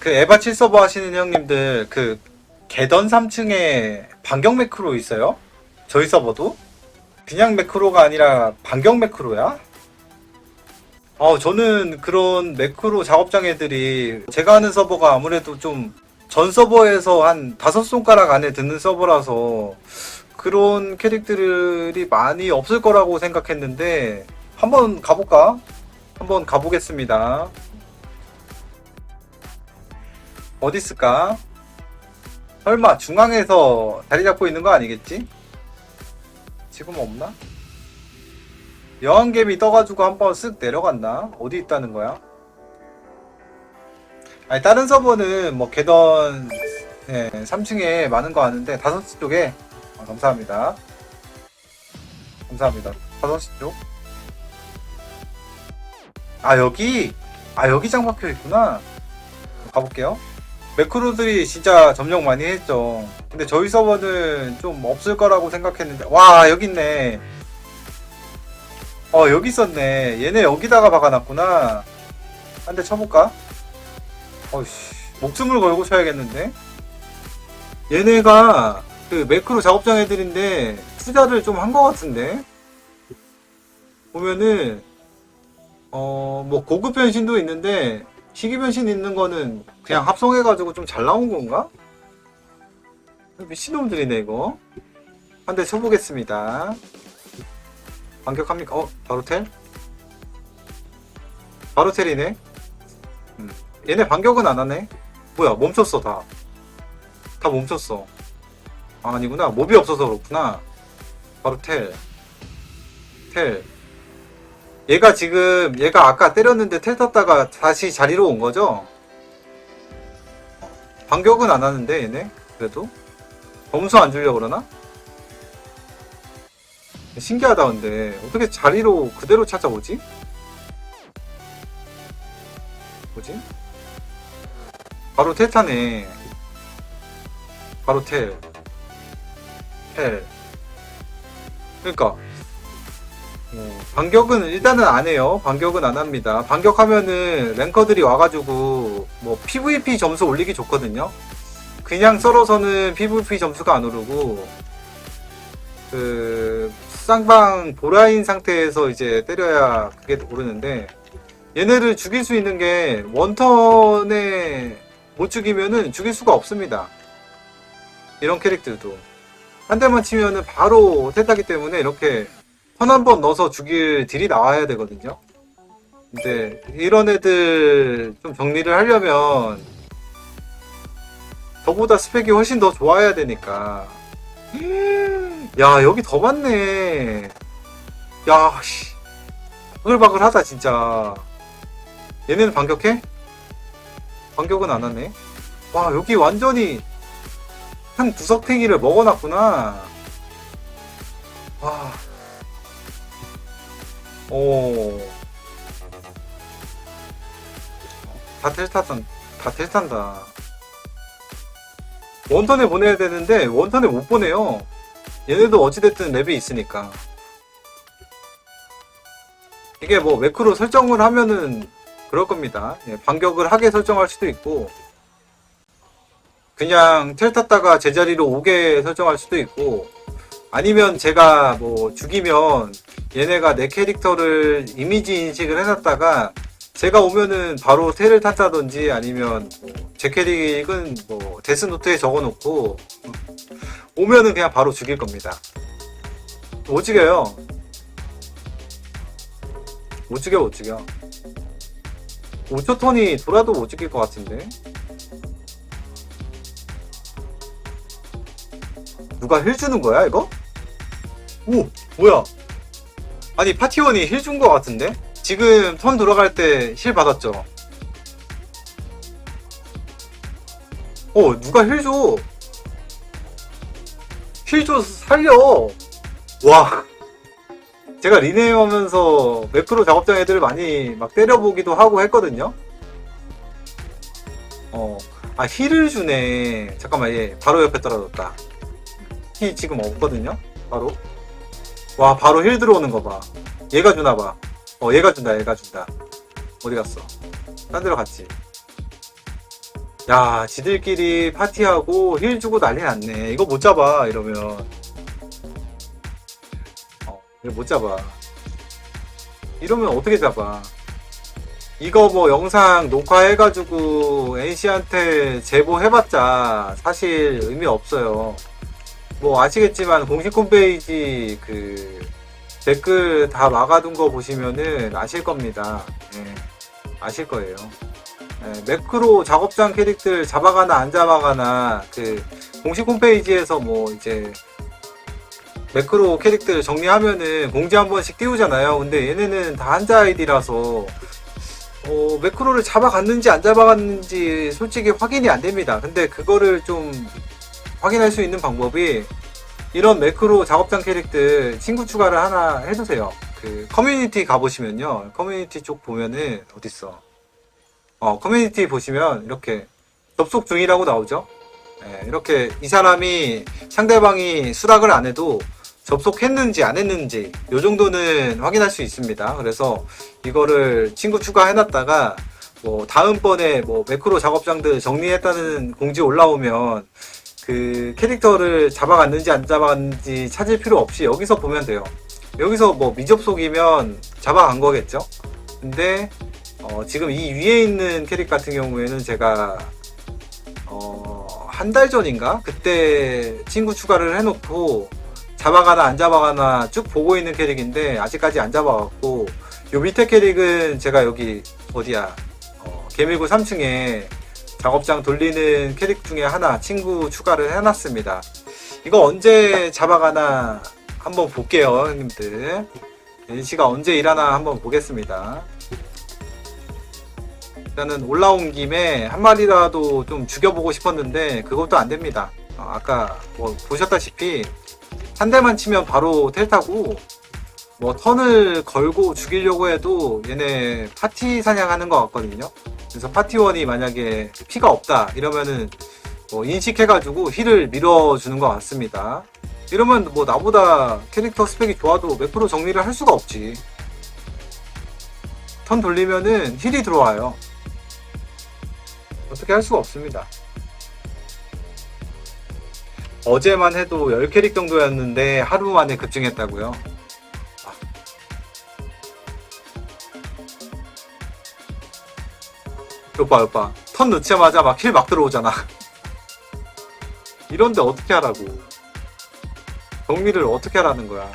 그 에바 7 서버 하시는 형님들 그 개던 3층에 반경 매크로 있어요? 저희 서버도? 그냥 매크로가 아니라 반경 매크로야? 어, 저는 그런 매크로 작업장 애들이 제가 하는 서버가 아무래도 좀 전 서버에서 한 다섯 손가락 안에 드는 서버라서 그런 캐릭터들이 많이 없을 거라고 생각했는데 한번 가볼까? 한번 가보겠습니다. 어디 있을까? 설마 중앙에서 자리 잡고 있는 거 아니겠지? 지금 없나? 여왕개미 떠가지고 한번 쓱 내려갔나? 어디 있다는 거야? 아니 다른 서버는 뭐 개던 네, 3층에 많은 거 아는데 5시 쪽에 아, 감사합니다. 감사합니다. 5시 쪽. 아 여기 아 여기 장 박혀 있구나. 가볼게요. 매크로들이 진짜 점령 많이 했죠. 근데 저희 서버는 좀 없을 거라고 생각했는데 와 여기 있네. 어 여기 있었네. 얘네 여기다가 박아놨구나. 한 대 쳐볼까? 어이씨 목숨을 걸고 쳐야겠는데. 얘네가 그 매크로 작업장 애들인데 투자를 좀 한 것 같은데. 보면은 어 뭐 고급 변신도 있는데 희귀 변신 있는 거는 그냥 합성해가지고 좀 잘 나온 건가? 미친놈들이네 이거 한 대 쳐보겠습니다 반격합니까? 어? 바로 텔? 바로 텔이네 음. 얘네 반격은 안 하네 뭐야 멈췄어 다다 멈췄어 아, 아니구나 몹이 없어서 그렇구나 바로 텔 텔. 얘가 지금 얘가 아까 때렸는데 텔 탔다가 다시 자리로 온 거죠? 반격은 안 하는데 얘네 그래도 점수 안 주려고 그러나? 신기하다 근데 어떻게 자리로 그대로 찾아오지? 뭐지? 바로 텔 타네 바로 텔 텔. 그러니까 어, 반격은 일단은 안 해요. 반격은 안 합니다. 반격하면은 랭커들이 와가지고 뭐 PVP 점수 올리기 좋거든요. 그냥 썰어서는 PVP 점수가 안 오르고 그 쌍방 보라인 상태에서 이제 때려야 그게 오르는데 얘네를 죽일 수 있는 게 원턴에 못 죽이면은 죽일 수가 없습니다. 이런 캐릭터도 한 대만 치면은 바로 tet하기 때문에 이렇게 턴 한 번 넣어서 죽일 딜이 나와야 되거든요. 근데 이런 애들 좀 정리를 하려면 저보다 스펙이 훨씬 더 좋아야 되니까. 야 여기 더 많네. 야 씨. 바글바글하다 진짜. 얘네는 반격해? 반격은 안 하네. 와 여기 완전히 한 구석탱이를 먹어놨구나. 와. 오. 다 텔탔단, 다 텔탄다. 원턴에 보내야 되는데, 원턴에 못 보내요. 얘네도 어찌됐든 랩이 있으니까. 이게 뭐, 매크로 설정을 하면은, 그럴 겁니다. 예, 반격을 하게 설정할 수도 있고, 그냥 텔 탔다가 제자리로 오게 설정할 수도 있고, 아니면 제가 뭐 죽이면 얘네가 내 캐릭터를 이미지 인식을 해놨다가 제가 오면은 바로 텔을 탔다든지 아니면 제 캐릭은 뭐 데스노트에 적어놓고 오면은 그냥 바로 죽일 겁니다. 못 죽여요. 못 죽여 못 죽여. 5초 턴이 돌아도 못 죽일 것 같은데. 누가 힐 주는 거야 이거? 오 뭐야? 아니 파티원이 힐 준 거 같은데? 지금 턴 돌아갈 때 힐 받았죠? 어 누가 힐 줘? 힐 줘 살려! 와. 제가 리네임 하면서 매크로 작업장 애들을 많이 막 때려보기도 하고 했거든요? 어 아 힐을 주네. 잠깐만 얘 바로 옆에 떨어졌다. 힐 지금 없거든요? 바로 와 바로 힐 들어오는 거 봐 얘가 주나 봐 어 얘가 준다 얘가 준다 어디 갔어 딴 데로 갔지 야, 지들끼리 파티하고 힐 주고 난리 났네. 이거 못 잡아, 이러면. 어, 이거 못 잡아. 이러면 어떻게 잡아? 이거 뭐 영상 녹화해가지고 NC한테 제보해봤자 사실 의미 없어요. 뭐 아시겠지만 공식 홈페이지 그 댓글 다 막아둔 거 보시면은 아실 겁니다. 예, 아실 거예요. 예, 매크로 작업장 캐릭들 잡아가나 안 잡아가나 그 공식 홈페이지에서 뭐 이제 매크로 캐릭들 정리하면은 공지 한 번씩 띄우잖아요. 근데 얘네는 다 한자 아이디라서 어, 매크로를 잡아갔는지 안 잡아갔는지 솔직히 확인이 안 됩니다. 근데 그거를 좀 확인할 수 있는 방법이 이런 매크로 작업장 캐릭들 친구 추가를 하나 해주세요. 그 커뮤니티 가보시면요. 커뮤니티 쪽 보면은 어딨어? 어, 커뮤니티 보시면 이렇게 접속 중이라고 나오죠. 예, 이렇게 이 사람이 상대방이 수락을 안 해도 접속했는지 안 했는지 요 정도는 확인할 수 있습니다. 그래서 이거를 친구 추가해놨다가 뭐 다음번에 뭐 매크로 작업장들 정리했다는 공지 올라오면 그 캐릭터를 잡아갔는지 안 잡아갔는지 찾을 필요 없이 여기서 보면 돼요. 여기서 뭐 미접속이면 잡아간 거겠죠. 근데 어, 지금 이 위에 있는 캐릭 같은 경우에는 제가 어, 한 달 전인가 그때 친구 추가를 해놓고 잡아가나 안 잡아가나 쭉 보고 있는 캐릭인데 아직까지 안 잡아갖고 요 밑에 캐릭은 제가 여기 어디야 어, 개미구 3층에 작업장 돌리는 캐릭 중에 하나 친구 추가를 해놨습니다. 이거 언제 잡아가나 한번 볼게요, 형님들. NC가 언제 일하나 한번 보겠습니다. 일단은 올라온 김에 한 마리라도 좀 죽여보고 싶었는데 그것도 안 됩니다. 어, 아까 뭐 보셨다시피 한 대만 치면 바로 텔 타고 뭐 턴을 걸고 죽이려고 해도 얘네 파티 사냥하는 것 같거든요. 그래서 파티원이 만약에 피가 없다 이러면은 뭐 인식해가지고 힐을 밀어주는 것 같습니다. 이러면 뭐 나보다 캐릭터 스펙이 좋아도 매크로 정리를 할 수가 없지. 턴 돌리면은 힐이 들어와요. 어떻게 할 수가 없습니다. 어제만 해도 10캐릭 정도였는데 하루 만에 급증했다고요. 오빠 오빠 턴 넣자마자 막 힐 막 들어오잖아. 이런데 어떻게 하라고. 정리를 어떻게 하라는 거야.